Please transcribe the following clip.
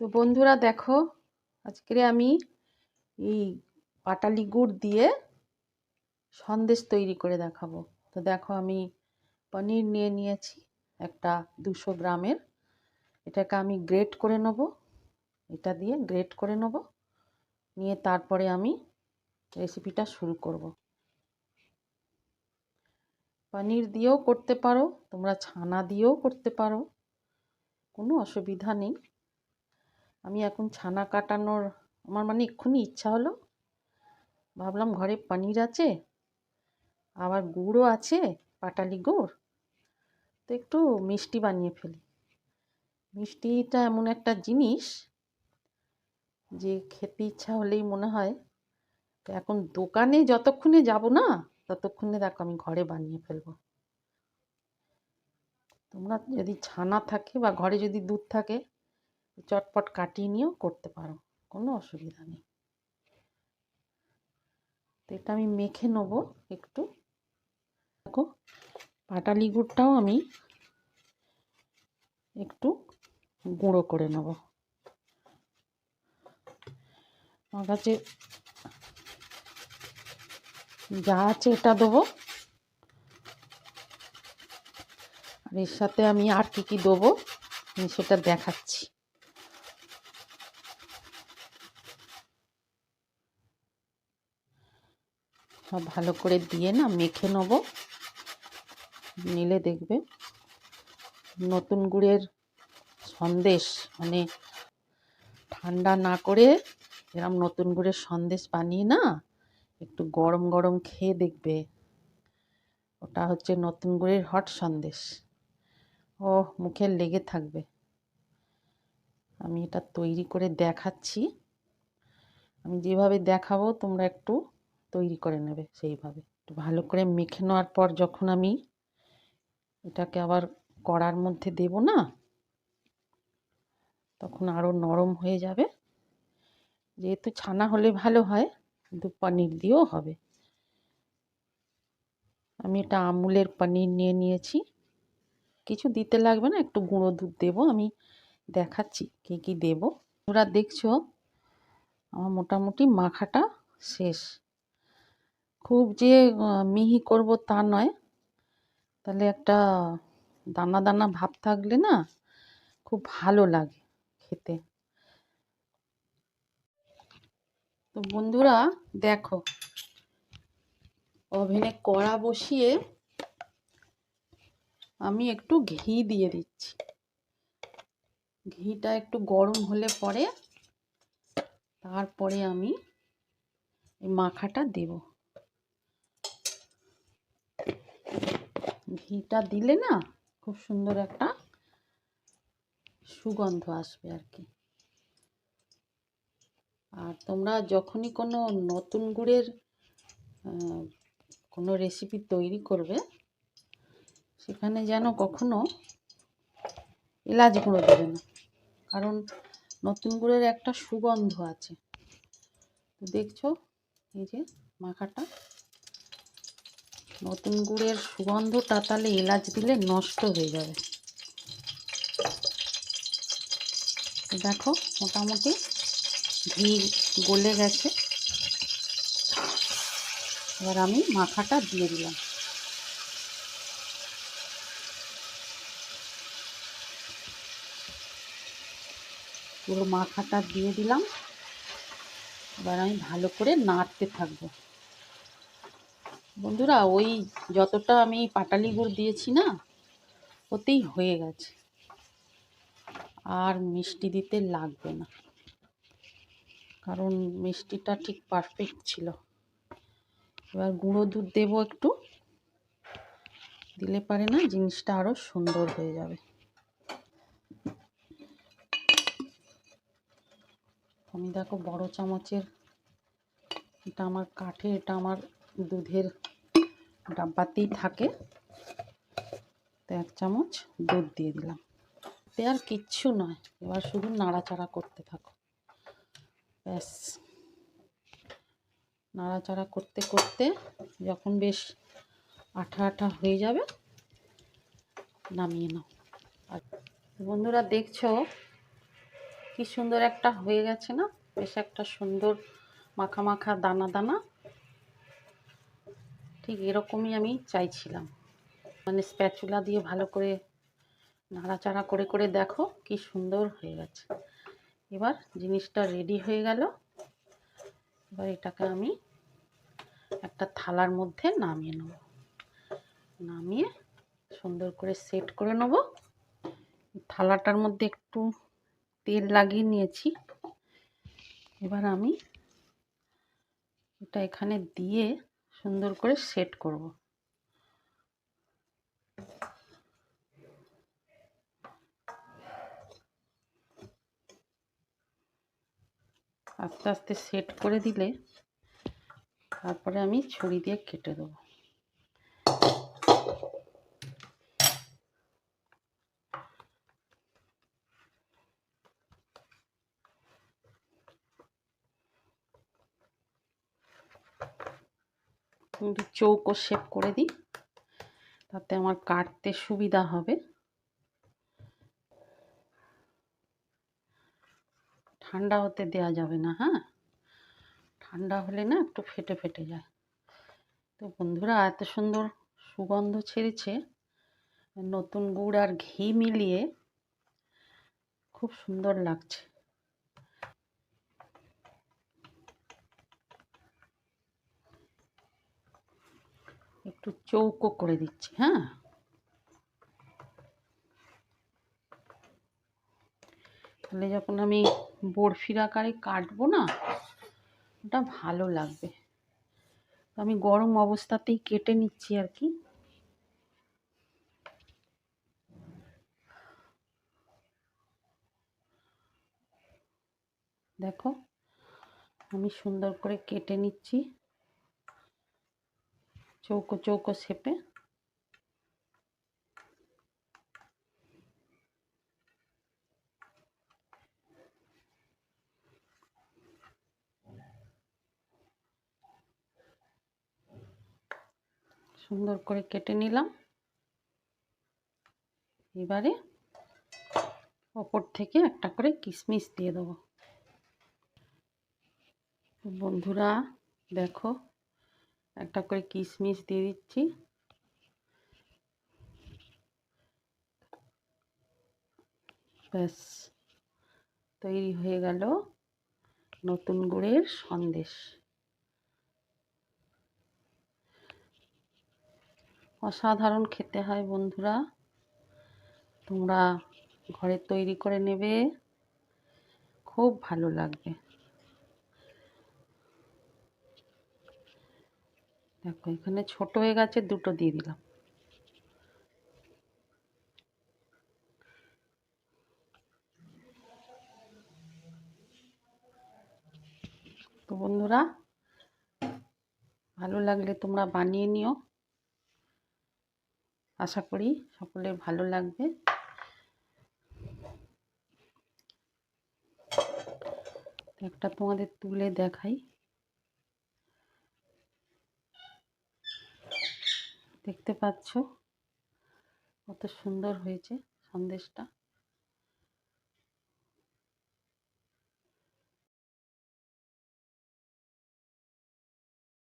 তো বন্ধুরা দেখো, আজকে আমি এই পাটালি গুড় দিয়ে সন্দেশ তৈরি করে দেখাবো। তো দেখো আমি পনির নিয়ে নিয়েছি একটা দুশো গ্রামের। এটাকে আমি গ্রেট করে নেব। এটা দিয়ে গ্রেট করে নেব। নিয়ে তারপরে আমি রেসিপিটা শুরু করব। পনির দিয়েও করতে পারো, তোমরা ছানা দিয়েও করতে পারো, কোনো অসুবিধা নেই। আমি এখন ছানা কাটানোর, আমার মানে এক্ষুনি ইচ্ছা হলো। ভাবলাম ঘরে পনির আছে, আবার গুড়ও আছে, পাটালি গুড়। তো একটু মিষ্টি বানিয়ে ফেলি। মিষ্টিটা এমন একটা জিনিস যে খেতে ইচ্ছা হলেই মনে হয় তো এখন দোকানে যতক্ষণে যাব না, ততক্ষণে দেখো আমি ঘরে বানিয়ে ফেলব। তোমরা যদি ছানা থাকে বা ঘরে যদি দুধ থাকে চটপট কাটিয়ে নিয়েও করতে পারো, কোনো অসুবিধা নেই। তো এটা আমি মেখে নেব একটু। দেখো, পাটালি গুড়টাও আমি একটু গুঁড়ো করে নেব। আমার কাছে যা আছে এটা দেবো। আর এর সাথে আমি আর কী কী দেবো আমি সেটা দেখাচ্ছি। সব ভালো করে দিয়ে না মেখে নেব। নিলে দেখবে নতুন গুড়ের সন্দেশ মানে ঠান্ডা না করে এরম নতুন গুড়ের সন্দেশ বানিয়ে না একটু গরম গরম খেয়ে দেখবে। ওটা হচ্ছে নতুন গুড়ের হট সন্দেশ। ও মুখে লেগে থাকবে। আমি এটা তৈরি করে দেখাচ্ছি। আমি যেভাবে দেখাবো তোমরা একটু তৈরি করে নেবে সেইভাবে। একটু ভালো করে মেখে নেওয়ার পর যখন আমি এটাকে আবার কড়ার মধ্যে দেব না, তখন আরও নরম হয়ে যাবে। যেহেতু ছানা হলে ভালো হয়, কিন্তু পনির দিয়েও হবে। আমি এটা আমুলের পনির নিয়ে নিয়েছি। কিছু দিতে লাগবে না, একটু গুঁড়ো দুধ দেবো, আমি দেখাচ্ছি কী কী দেবো। তোমরা দেখছ, আমার মোটামুটি মাখাটা শেষ। খুব যে মিহি করব তা নয়। তাহলে একটা দানা দানা ভাব থাকলে না খুব ভালো লাগে খেতে। তো বন্ধুরা, দেখো, ওভেনে কড়া বসিয়ে আমি একটু ঘি দিয়ে দিচ্ছি। ঘিটা একটু গরম হলে পরে তারপরে আমি এই মাখাটা দেব। ঘিটা দিলে না খুব সুন্দর একটা সুগন্ধ আসবে আর কি। আর তোমরা যখনই কোনো নতুন গুড়ের কোনো রেসিপি তৈরি করবে, সেখানে যেন কখনো এলাচ গুঁড়ো দেবে না। কারণ নতুন গুড়ের একটা সুগন্ধ আছে। দেখছ, এই যে মাখাটা নতুন গুড়ের সুগন্ধটা তাহলে এলাচ দিলে নষ্ট হয়ে যাবে। দেখো, মোটামুটি ঘি গলে গেছে। এবার আমি মাখাটা দিয়ে দিলাম। পুরো মাখাটা দিয়ে দিলাম। এবার আমি ভালো করে নাড়তে থাকব। বন্ধুরা, ওই যতটা আমি পাটালি গুড় দিয়েছি না, ওতেই হয়ে গেছে। আর মিষ্টি দিতে লাগবে না, কারণ মিষ্টিটা ঠিক পারফেক্ট ছিল। এবার গুঁড়ো দুধ দেবো একটু, দিলে পারে না জিনিসটা আরও সুন্দর হয়ে যাবে। আমি দেখো বড় চামচের, এটা আমার কাঠে এটা আমার দুধের ডাব্বাতেই থাকে। তো এক চামচ দুধ দিয়ে দিলাম। আর কিচ্ছু নয়, এবার শুধু নাড়াচাড়া করতে থাকো। ব্যাস। নাড়াচাড়া করতে করতে যখন বেশ আঠা আঠা হয়ে যাবে, নামিয়ে নাও। আর বন্ধুরা দেখছ কি সুন্দর একটা হয়ে গেছে না? বেশ একটা সুন্দর মাখা মাখা দানা দানা ঠিক এরকমই আমি চাইছিলাম। মানে স্প্যাচুলা দিয়ে ভালো করে নাড়াচাড়া করে করে দেখো কি সুন্দর হয়ে গেছে। এবার জিনিসটা রেডি হয়ে গেল। এবার এটাকে আমি একটা থালার মধ্যে নামিয়ে নেব। নামিয়ে সুন্দর করে সেট করে নেব। থালাটার মধ্যে একটু তেল লাগিয়ে নিয়েছি। এবার আমি এটা এখানে দিয়ে সুন্দর করে সেট করব। আস্তে আস্তে সেট করে দিলে তারপরে আমি ছুরি দিয়ে কেটে দেবো। একটু চৌকো শেপ করে দিই। তাতে আমার কাটতে সুবিধা হবে। ঠান্ডা হতে দেওয়া যাবে না হ্যাঁ? ঠান্ডা হলে না একটু ফেটে ফেটে যায়। তো বন্ধুরা, এত সুন্দর সুগন্ধ ছেড়েছে। নতুন গুড় আর ঘি মিলিয়ে খুব সুন্দর লাগছে। একটু চৌকো করে দিচ্ছি হ্যাঁ? তাহলে যখন আমি বরফির আকারে কাটবো না, ওটা ভালো লাগবে। আমি গরম অবস্থাতেই কেটে নিচ্ছি আর কি। দেখো, আমি সুন্দর করে কেটে নিচ্ছি। চৌকো চৌকো শেপে। সুন্দর করে কেটে নিলাম। এবারে ওপর থেকে একটা করে কিশমিশ দিয়ে দেবো। বন্ধুরা, দেখো একটা করে কিশমিশ দিয়ে দিচ্ছি। ব্যাস, তৈরি হয়ে গেল নতুন গুড়ের সন্দেশ। অসাধারণ খেতে হয় বন্ধুরা। তোমরা ঘরে তৈরি করে নেবে, খুব ভালো লাগবে। দেখো, এখানে ছোট হয়ে গেছে, দুটো দিয়ে দিলাম। তো বন্ধুরা, ভালো লাগলে তোমরা বানিয়ে নিও। আশা করি সকলের ভালো লাগবে। একটা তোমাদের তুলে দেখাই। দেখতে পাচ্ছ। কত সুন্দর হয়েছে সন্দেশটা।